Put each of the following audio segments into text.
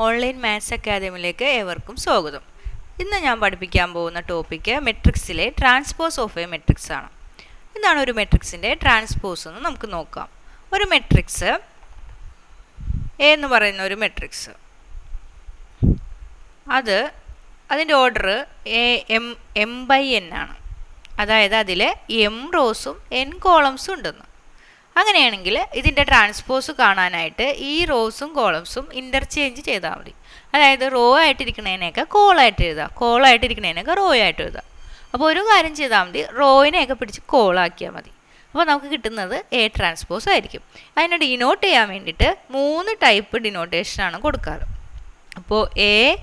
Online maths അക്കാദമിയിലേക്ക് ഏവർക്കും സ്വാഗതം. ഇന്ന് ഞാൻ പഠിപ്പിക്കാൻ പോകുന്ന ടോപ്പിക്ക് മെട്രിക്സിലെ ട്രാൻസ്പോസ് ഓഫ് എ മെട്രിക്സ് ആണ്. എന്താണ് ഒരു മെട്രിക്സിന്റെ ട്രാൻസ്പോസ് എന്ന് നമുക്ക് നോക്കാം. ഒരു മെട്രിക്സ് എ എന്ന് പറയുന്ന ഒരു മെട്രിക്സ് അത് അതിന്റെ order A M M by N ആണ്. അതായത് അതിൽ എം റോസും എൻ കോളംസും ഉണ്ടെന്ന്. അങ്ങനെയാണെങ്കിൽ ഇതിന്റെ ട്രാൻസ്പോസ് കാണാനായിട്ട് ഈ റോസും കോളംസും ഇന്റർചേഞ്ച് ചെയ്താൽ മതി. അതായത് റോ ആയിട്ടിരിക്കുന്നതിനെയൊക്കെ കോളായിട്ട് എഴുതാം കോളായിട്ടിരിക്കുന്നതിനൊക്കെ റോ ആയിട്ട് എഴുതാം അപ്പോൾ ഒരു കാര്യം ചെയ്താൽ മതി. റോയിനെയൊക്കെ പിടിച്ച് കോളാക്കിയാൽ മതി. അപ്പോൾ നമുക്ക് കിട്ടുന്നത് എ ട്രാൻസ്പോസ് ആയിരിക്കും. അതിനെ ഡിനോട്ട് ചെയ്യാൻ വേണ്ടിയിട്ട് മൂന്ന് ടൈപ്പ് ഡിനോട്ടേഷനാണ് കൊടുക്കാറ്. അപ്പോൾ എ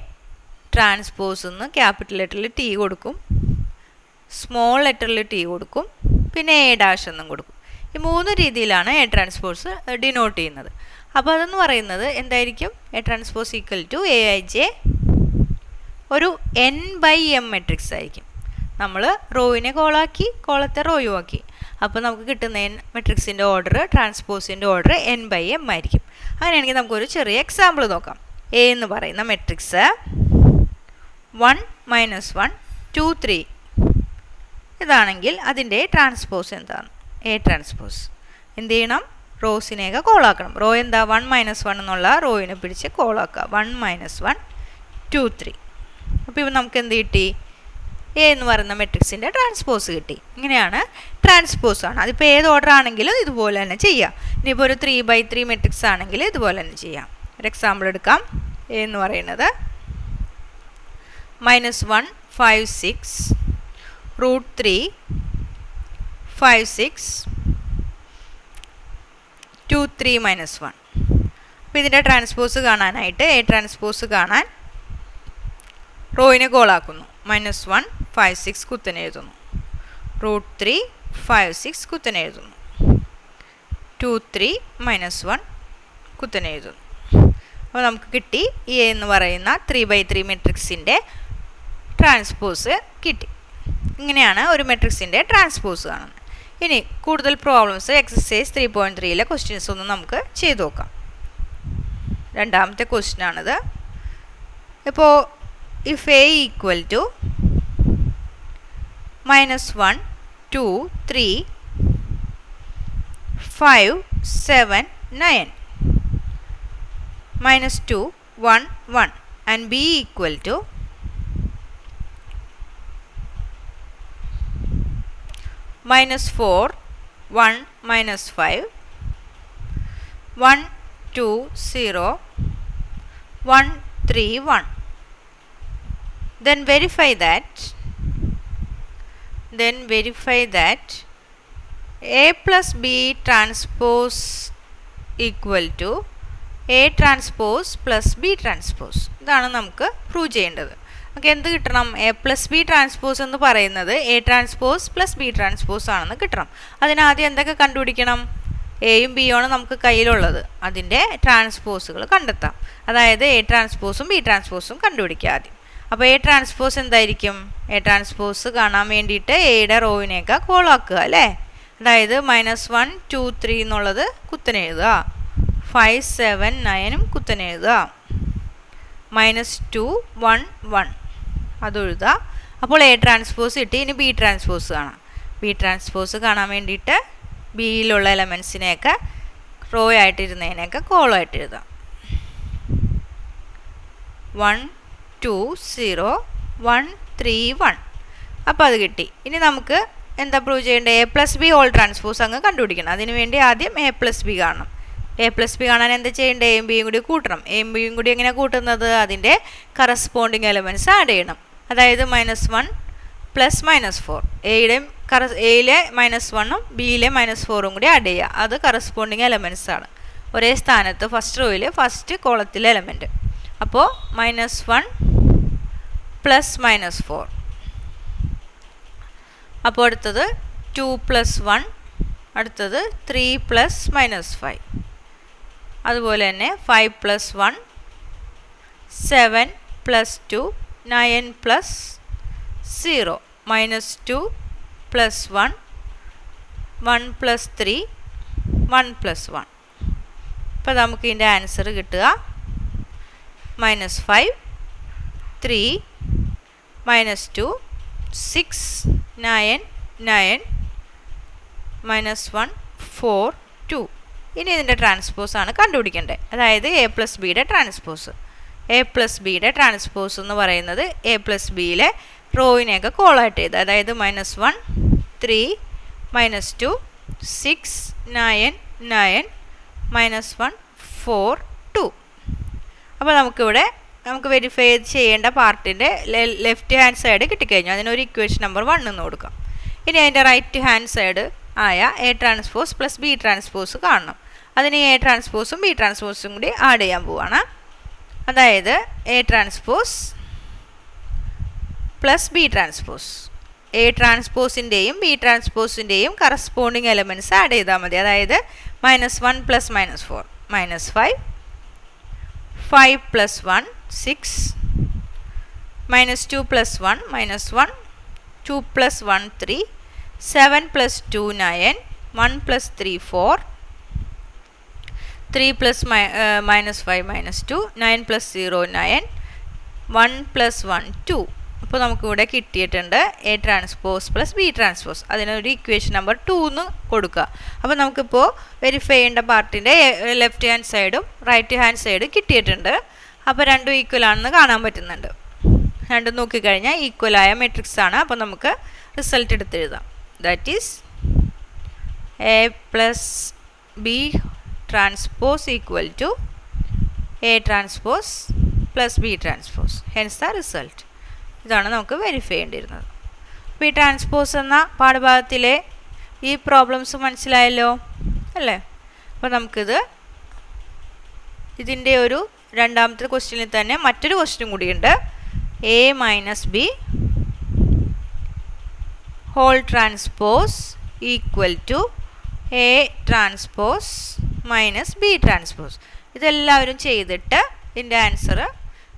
ട്രാൻസ്പോസ് എന്ന് ക്യാപിറ്റൽ ലെറ്ററിൽ ടി കൊടുക്കും. സ്മോൾ ലെറ്ററിൽ ടി കൊടുക്കും. പിന്നെ എ ഡാഷ് എന്നും കൊടുക്കും. ഈ മൂന്ന് രീതിയിലാണ് എ ട്രാൻസ്പോസ് ഡിനോട്ട് ചെയ്യുന്നത്. അപ്പോൾ അതെന്ന് പറയുന്നത് എന്തായിരിക്കും? A transpose equal to A I J ഒരു എൻ ബൈ എം മെട്രിക്സ് ആയിരിക്കും. നമ്മൾ റോയിനെ കോളാക്കി കോളത്തെ റോയും ആക്കി. അപ്പോൾ നമുക്ക് കിട്ടുന്ന എൻ മെട്രിക്സിന്റെ ഓർഡർ ട്രാൻസ്പോസിന്റെ ഓർഡർ എൻ ബൈ എം ആയിരിക്കും. അങ്ങനെയാണെങ്കിൽ നമുക്കൊരു ചെറിയ എക്സാമ്പിൾ നോക്കാം. എ എന്ന് പറയുന്ന matrix one minus one two three ഇതാണെങ്കിൽ അതിന്റെ ട്രാൻസ്പോസ് എന്താണ്? എ ട്രാൻസ്പോസ് എന്ത് ചെയ്യണം? റോസിനെയൊക്കെ കോളാക്കണം റോ എന്താ? വൺ മൈനസ് വൺ എന്നുള്ള റോയിനെ പിടിച്ച് കോളാക്കുക one minus one two three അപ്പോൾ ഇപ്പം നമുക്ക് എന്ത് കിട്ടി? എ എന്ന് പറയുന്ന മെട്രിക്സിന്റെ ട്രാൻസ്പോസ് കിട്ടി. ഇങ്ങനെയാണ് ട്രാൻസ്പോസ് ആണ്. അതിപ്പോൾ ഏത് ഓർഡർ ആണെങ്കിലും ഇതുപോലെ തന്നെ ചെയ്യാം. ഇനിയിപ്പോൾ ഒരു ത്രീ ബൈ ത്രീ മെട്രിക്സ് ആണെങ്കിൽ ഇതുപോലെ തന്നെ ചെയ്യാം. ഒരു എക്സാമ്പിൾ എടുക്കാം. എ എന്ന് പറയുന്നത് minus one five six root three five six two three minus one അപ്പോൾ ഇതിന്റെ ട്രാൻസ്പോസ് കാണാനായിട്ട് എ ട്രാൻസ്പോസ് കാണാൻ റോയിനെ കോളാക്കുന്നു മൈനസ് വൺ ഫൈവ് സിക്സ് കുത്തനെ എഴുതുന്നു. റൂട്ട് ത്രീ ഫൈവ് സിക്സ് കുത്തനെ എഴുതുന്നു. ടു ത്രീ മൈനസ് വൺ കുത്തനെ അപ്പോൾ നമുക്ക് കിട്ടി എ എന്ന് പറയുന്ന ത്രീ ബൈ ത്രീ മെട്രിക്സിന്റെ ട്രാൻസ്പോസ് കിട്ടി. ഇങ്ങനെയാണ് ഒരു മെട്രിക്സിന്റെ ട്രാൻസ്പോസ് കാണുന്നത്. ഇനി കൂടുതൽ പ്രോബ്ലംസ് എക്സസൈസ് ത്രീ പോയിന്റ് ത്രീയിലെ ക്വസ്റ്റ്യൻസ് ഒന്ന് നമുക്ക് ചെയ്തു നോക്കാം. രണ്ടാമത്തെ ക്വസ്റ്റ്യൻ ആണിത്. ഇപ്പോൾ if A equal to minus one two three five seven nine minus two one one and B equal to minus 4 1 minus 5 1 2 0 1 3 1 then verify that then verify that a plus b transpose equal to transpose plus b transpose ഇതാണ് നമുക്ക് prove ചെയ്യേണ്ടത് നമുക്ക് എന്ത് കിട്ടണം? A plus B transpose എന്ന് പറയുന്നത് A transpose plus B transpose ആണെന്ന് കിട്ടണം. അതിനാദ്യം എന്തൊക്കെ കണ്ടുപിടിക്കണം? എയും ബിയുമാണ് നമുക്ക് കയ്യിലുള്ളത്. അതിന്റെ ട്രാൻസ്പോസുകൾ കണ്ടെത്താം. അതായത് എ ട്രാൻസ്പോസും ബി ട്രാൻസ്പോസും കണ്ടുപിടിക്കുക ആദ്യം. അപ്പോൾ എ ട്രാൻസ്പോസ് എന്തായിരിക്കും? എ ട്രാൻസ്പോസ് കാണാൻ വേണ്ടിയിട്ട് എയുടെ റോവിനെയൊക്കെ കോളാക്കുക അല്ലേ? അതായത് മൈനസ് വൺ ടു ത്രീ എന്നുള്ളത് കുത്തനെ എഴുതുക. ഫൈവ് സെവൻ നയനും കുത്തനെ എഴുതുക. Minus two one one. അതൊഴുതുക അപ്പോൾ എ ട്രാൻസ്പോസ് കിട്ടി. ഇനി ബി ട്രാൻസ്പോസ് കാണാം. ബി ട്രാൻസ്പോസ് കാണാൻ വേണ്ടിയിട്ട് ബിയിലുള്ള എലമെൻസിനെയൊക്കെ റോ ആയിട്ടിരുന്നതിനെയൊക്കെ കോളോ ആയിട്ട് എഴുതാം one two zero one three one അപ്പോൾ അത് കിട്ടി. ഇനി നമുക്ക് എന്താ പ്രൂവ് ചെയ്യേണ്ടത്? A plus B whole transpose അങ്ങ് കണ്ടുപിടിക്കണം. അതിന് വേണ്ടി ആദ്യം എ പ്ലസ് ബി കാണണം. എ പ്ലസ് ബി കാണാൻ എന്താ ചെയ്യേണ്ടത്? എം ബിയും കൂടി കൂട്ടണം. എം ബിയും കൂടി എങ്ങനെ കൂട്ടുന്നത്? അതിന്റെ കറസ്പോണ്ടിങ് എലമെന്റ്സ് ആഡ് ചെയ്യണം. അതായത് minus one plus minus four എയുടെയും കറ എയിലെ മൈനസ് വണ്ണും ബിയിലെ മൈനസ് ഫോറും കൂടി ആഡ് ചെയ്യുക. അത് കറസ്പോണ്ടിങ് എലമെന്റ്സ് ആണ്. ഒരേ സ്ഥാനത്ത് ഫസ്റ്റ് റോയിൽ ഫസ്റ്റ് കോളത്തിലെ എലമെന്റ് അപ്പോൾ minus one plus minus four അപ്പോൾ അടുത്തത് ടു പ്ലസ് വൺ അടുത്തത് ത്രീ പ്ലസ് മൈനസ് ഫൈവ് അതുപോലെ തന്നെ five plus one seven plus two nine plus zero minus two plus one one plus three one plus one ഇപ്പോൾ നമുക്ക് ഇതിന്റെ answer കിട്ടുക. Minus five three minus two six nine nine minus one four two ഇനി ഇതിന്റെ ട്രാൻസ്പോസാണ് കണ്ടുപിടിക്കേണ്ടത്. അതായത് A plus ബിയുടെ ട്രാൻസ്പോസ് എ പ്ലസ് ബിയുടെ ട്രാൻസ്പോസ് എന്ന് പറയുന്നത് എ പ്ലസ് ബിയിലെ റോയിനെയൊക്കെ കോളായിട്ട് ചെയ്ത് അതായത് minus one three minus two six nine nine minus one four two അപ്പോൾ നമുക്കിവിടെ നമുക്ക് വെരിഫൈ ചെയ്യേണ്ട പാർട്ടിന്റെ ലെഫ്റ്റ് ഹാൻഡ് സൈഡ് കിട്ടിക്കഴിഞ്ഞു. അതിനൊരു ഇക്വേഷൻ നമ്പർ വൺ എന്ന് കൊടുക്കാം. ഇനി അതിന്റെ റൈറ്റ് ഹാൻഡ് സൈഡ് ആയ A transpose plus B transpose കാണണം. അതിന് എ ട്രാൻസ്പോസും ബി ട്രാൻസ്പോസും കൂടി ആഡ് ചെയ്യാൻ പോവാണ്. അതായത് A transpose plus B transpose A ട്രാൻസ്പോസിന്റെയും B ട്രാൻസ്പോസിന്റെയും കറസ്പോണ്ടിങ് എലമെന്റ്സ് ആഡ് ചെയ്താൽ മതി. അതായത് minus one plus minus four minus five five plus one six minus two plus one minus one two plus one three seven plus two nine one plus three four three plus my minus five minus two nine plus zero nine one plus one two അപ്പോൾ നമുക്കിവിടെ കിട്ടിയിട്ടുണ്ട് A transpose plus B transpose അതിനൊരു equation number two എന്ന് കൊടുക്കുക. അപ്പോൾ നമുക്കിപ്പോൾ verify ചെയ്യേണ്ട പാർട്ടിന്റെ ലെഫ്റ്റ് ഹാൻഡ് സൈഡും റൈറ്റ് ഹാൻഡ് സൈഡും കിട്ടിയിട്ടുണ്ട്. അപ്പോൾ രണ്ടും ഈക്വൽ ആണെന്ന് കാണാൻ പറ്റുന്നുണ്ട്. രണ്ടും നോക്കിക്കഴിഞ്ഞാൽ ഈക്വലായ മെട്രിക്സ് ആണ്. അപ്പോൾ നമുക്ക് result എടുത്തെഴുതാം. That is A plus B transpose equal to A transpose plus B transpose hence the result ഇതാണ് നമുക്ക് വെരിഫൈ ചെയ്യേണ്ടിയിരുന്നത്. അപ്പോൾ ഈ ട്രാൻസ്പോസ് എന്ന പാഠഭാഗത്തിലെ ഈ പ്രോബ്ലംസ് മനസ്സിലായല്ലോ? അല്ലേ? അപ്പോൾ നമുക്കിത് ഇതിന്റെ ഒരു രണ്ടാമത്തെ ക്വസ്റ്റ്യനിൽ തന്നെ മറ്റൊരു ക്വസ്റ്റ്യൻ കൂടിയുണ്ട്. A minus B whole transpose equal to A transpose minus B transpose ഇതെല്ലാവരും ചെയ്തിട്ട് ഇതിന്റെ ആൻസർ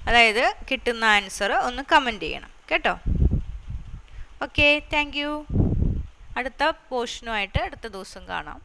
അതായത് കിട്ടുന്ന ആൻസർ ഒന്ന് കമന്റ് ചെയ്യണം. കേട്ടോ? ഓക്കെ താങ്ക് യു അടുത്ത പോർഷനുമായിട്ട് അടുത്ത ദിവസം കാണാം.